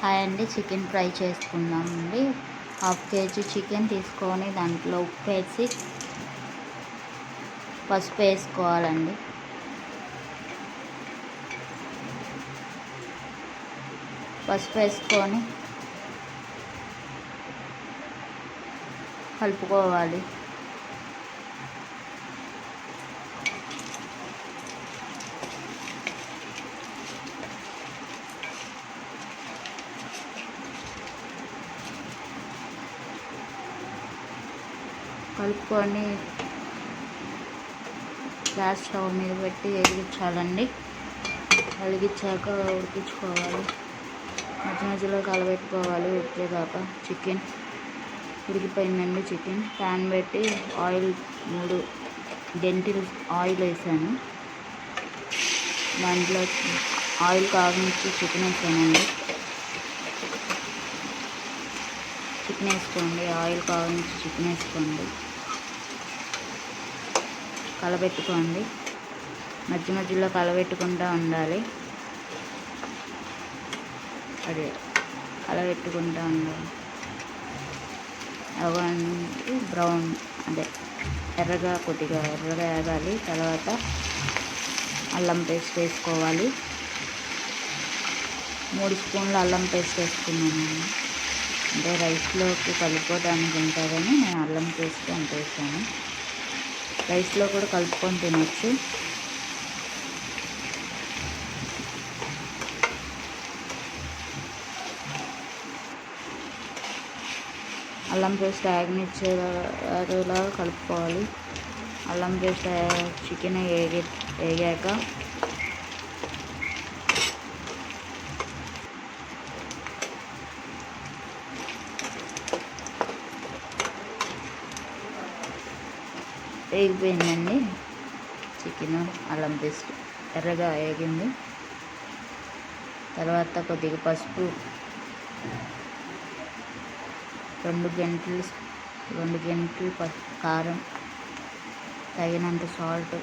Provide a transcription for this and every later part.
Hi అండి chicken fry చేసుకుందామండి. Half KG chicken తీసుకొని దాంట్లో ఉప్పు వేసి పసుపు వేసుకోవాలండి. పసుపు వేసుకొని కలుపుకోవాలి. కలుపుకొని గ్యాస్ స్టవ్ మీద పెట్టి వెలిగించాలండి. వెలిగించాక ఉడికించుకోవాలి. మధ్య మధ్యలో కలబెట్టుకోవాలి ఉడికేదాకా చికెన్. ఉడికిపోయిందండి చికెన్. ప్యాన్ పెట్టి ఆయిల్ మూడు డెంటిల్ ఆయిల్ వేసాను. దాంట్లో ఆయిల్ కాగించి చికెన్ వేసానండి. చికెన్ వేసుకోండి. ఆయిల్ కాగించి చికెన్ వేసుకోండి. కలబెట్టుకోండి. మధ్య మధ్యలో కలబెట్టుకుంటూ ఉండాలి. అదే కలబెట్టుకుంటూ ఉండాలి. అవన్నీ బ్రౌన్ అదే ఎర్రగా కొద్దిగా ఎర్రగా వేగాలి తర్వాత అల్లం పేస్ట్ వేసుకోవాలి. మూడు స్పూన్ల అల్లం పేస్ట్ వేసుకున్నాను అంటే రైస్లోకి కలుపుకోవడానికి ఉంటుందని నేను అల్లం పేస్ట్ అంత వేసాను రైస్లో కూడా కలుపుకొని తినచ్చు. అల్లం పేస్ట్ యాగనిచ్చేలా కలుపుకోవాలి. అల్లం పేస్ట్ చికెన్ వేగి వేగాక వేగిపోయిందండి చికెన్ అల్లం పేస్ట్ ఎర్రగా వేగింది. తర్వాత కొద్దిగా పసుపు రెండు గంటలు రెండు గంటలు పసుపు కారం తగినంత సాల్ట్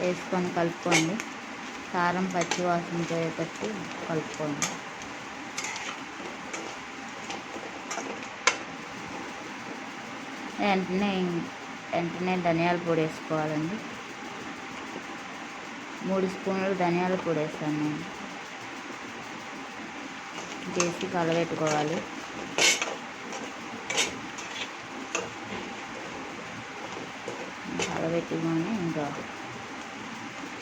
వేసుకొని కలుపుకోండి. కారం పచ్చివాసన పోయేటట్టు కలుపుకోండి. వెంటనే వెంటనే ధనియాల పొడి వేసుకోవాలండి. మూడు స్పూన్లు ధనియాల పొడి వేస్తాను నేను. చేసి కలబెట్టుకోవాలి. కలబెట్టుకొని ఇంకా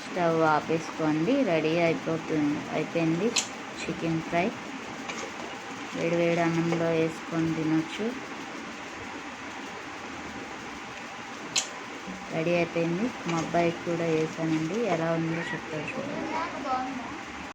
స్టవ్ ఆపేసుకోండి. రెడీ అయిపోతుంది అయిపోయింది చికెన్ ఫ్రై. వేడి వేడి అన్నంలో వేసుకొని తినొచ్చు. రెడీ అయిపోయింది. మా అబ్బాయికి కూడా వేసానండి. ఎలా ఉందో చెప్తారు చూడండి.